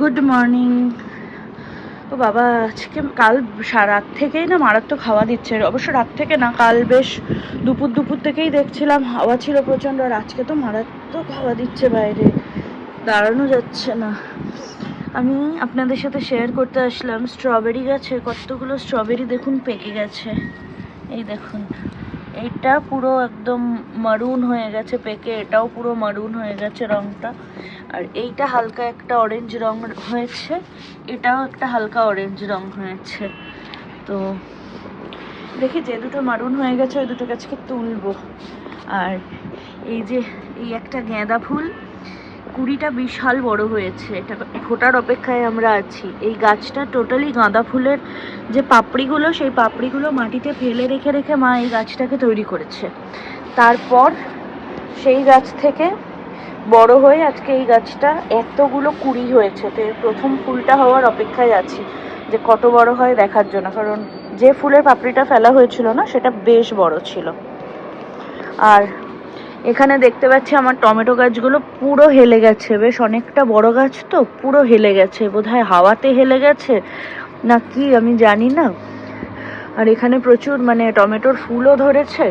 Good morning ও বাবা, আজকে কাল রাত থেকেই না মারাত্মক হাওয়া দিচ্ছে। অবশ্য রাত থেকে না, কাল বেশ দুপুর দুপুর থেকেই দেখছিলাম হাওয়া ছিল প্রচণ্ড, আর আজকে তো মারাত্মক হাওয়া দিচ্ছে বাইরে। দাঁড়ানো যাচ্ছে না। আমি আপনাদের সাথে শেয়ার করতে আসলাম। স্ট্রবেরি গাছে কতগুলো স্ট্রবেরি দেখুন, পেকে গেছে। এই দেখুন। এইটা পুরো একদম মারুন হয়ে গেছে পেকে, এটাও পুরো মারুন হয়ে গেছে রঙটা আর এইটা হালকা একটা অরেঞ্জ রং হয়েছে, এটাও একটা হালকা অরেঞ্জ রং হয়েছে। তো দেখি যে দুটো মারুন হয়ে গেছে, ওই দুটো গাছকে তুলবো। আর এই যে, এই একটা গাঁদা ফুল কুড়িটা বিশাল বড় হয়েছে। এটা ফোটার অপেক্ষায় আমরা আছি। এই গাছটা টোটালি গাঁদা ফুলের যে পাপড়িগুলো, সেই পাপড়িগুলো মাটিতে ফেলে রেখে রেখে মা এই গাছটাকে তৈরি করেছে। তারপর সেই গাছ থেকে বড় হয়ে আজকে এই গাছটা এতগুলো কুড়ি হয়েছে। তো প্রথম ফুলটা হওয়ার অপেক্ষায় আছি যে কত বড় হয় দেখার জন্য। কারণ যে ফুলের পাপড়িটা ফেলা হয়েছিল না, সেটা বেশ বড় ছিল। আর এখানে দেখতে পাচ্ছি আমার টমেটো গাছগুলো পুরো হেলে গেছে, বেশ অনেকটা বড় গাছ তো, পুরো হেলে গেছে, বোধহয় হাওয়াতে হেলে গেছে, না কি আমি জানি না। আর এখানে প্রচুর মানে টমেটোর ফুলও ধরেছে।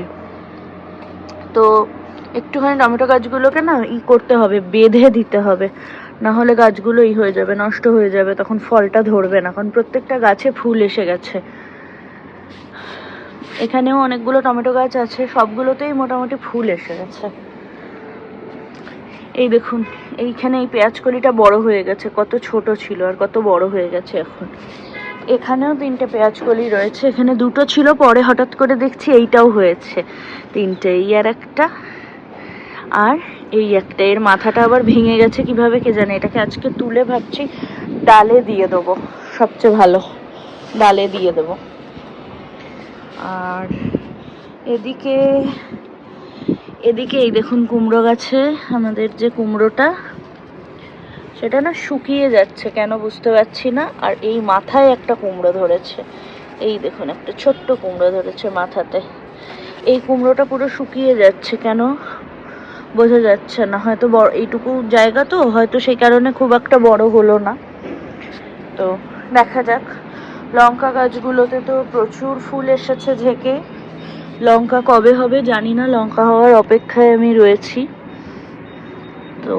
তো একটুখানি টমেটো গাছগুলোকে না ই করতে হবে, বেঁধে দিতে হবে, না হলে গাছগুলো ই হয়ে যাবে, নষ্ট হয়ে যাবে, তখন ফলটা ধরবে না, কারণ প্রত্যেকটা গাছে ফুল এসে গেছে। এখানেও অনেকগুলো টমেটো গাছ আছে, সবগুলোতেই মোটামুটি ফুল এসে গেছে। এই দেখুন, এইখানে এই পেঁয়াজ কলিটা বড় হয়ে গেছে, কত ছোট ছিল আর কত বড় হয়ে গেছে এখন। এখানেও তিনটে পেঁয়াজ কলি রয়েছে, এখানে দুটো ছিল, পরে হঠাৎ করে দেখছি এইটাও হয়েছে, তিনটে, এই আর একটা। আর এই একটা, এর মাথাটা আবার ভেঙে গেছে, কীভাবে কে জানে, এটাকে আজকে তুলে ভাবছি, ডালে দিয়ে দেবো, সবচেয়ে ভালো, ডালে দিয়ে দেবো। আর এদিকে এদিকে এই দেখুন কুমড়ো গাছে, আমাদের যে কুমড়োটা, সেটা না শুকিয়ে যাচ্ছে, কেন বুঝতে পারছি না। আর এই মাথায় একটা কুমড়ো ধরেছে। এই দেখুন, একটা ছোট্ট কুমড়ো ধরেছে মাথাতে। এই কুমড়োটা পুরো শুকিয়ে যাচ্ছে, কেন? বোঝা যাচ্ছে না। হয়তো বড়, এইটুকু জায়গা তো, হয়তো সেই কারণে খুব একটা বড় হলো না। তো দেখা যাক। লঙ্কা গাছগুলোতে তো প্রচুর ফুল এসেছে ঝেঁকে। লঙ্কা কবে হবে জানি না, লঙ্কা হওয়ার অপেক্ষায় আমি রয়েছি। তো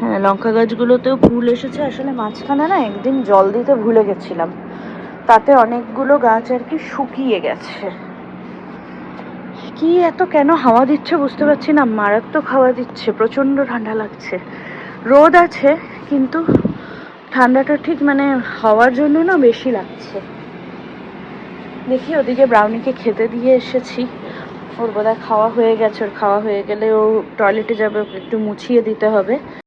হ্যাঁ লঙ্কা গাছগুলোতেও ফুল এসেছে। আসলে মাঝখানে না একদিন জল দিতে ভুলে গেছিলাম। তাতে অনেকগুলো গাছ আর কি শুকিয়ে গেছে। কি এত কেন হাওয়া দিচ্ছে বুঝতে পারছি না। মারাত্মক হাওয়া দিচ্ছে, প্রচণ্ড ঠান্ডা লাগছে। রোদ আছে, কিন্তু ঠান্ডাটা ঠিক মানে হওয়ার জন্য না বেশি লাগছে। দেখি ওদিকে ব্রাউনিকে খেতে দিয়ে এসেছি। ওর বোধহয় খাওয়া হয়ে গেছে, ওর খাওয়া হয়ে গেলে ও টয়লেটে যাবে, ওকে একটু মুছিয়ে দিতে হবে।